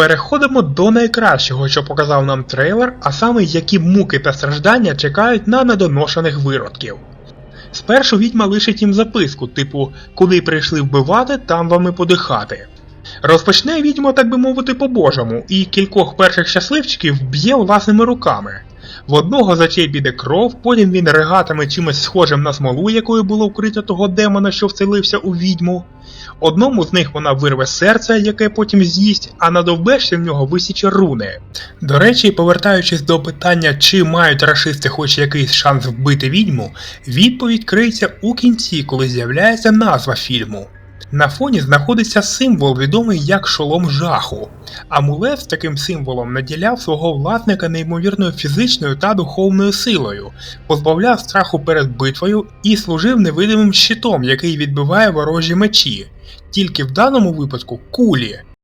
Переходимо до найкращого, що показав нам трейлер, а саме які муки та страждання чекають на недоношених виродків. Спершу відьма лишить їм записку, типу куди прийшли вбивати, там вам і подихати. Розпочне відьма, так би мовити, по-божому, і кількох перших щасливчиків б'є власними руками. В одного з очей піде кров, потім він ригатиме чимось схожим на смолу, якою було вкриття того демона, що вселився у відьму. Одному з них вона вирве серце, яке потім з'їсть, а на довбешці в нього висіче руни. До речі, повертаючись до питання, чи мають рашисти хоч якийсь шанс вбити відьму, відповідь криється у кінці, коли з'являється назва фільму. На фоні знаходиться символ, відомий як шолом жаху. Амулет з таким символом наділяв свого власника неймовірною фізичною та духовною силою, позбавляв страху перед битвою і служив невидимим щитом, який відбиває ворожі мечі. Тільки в даному випадку кулі.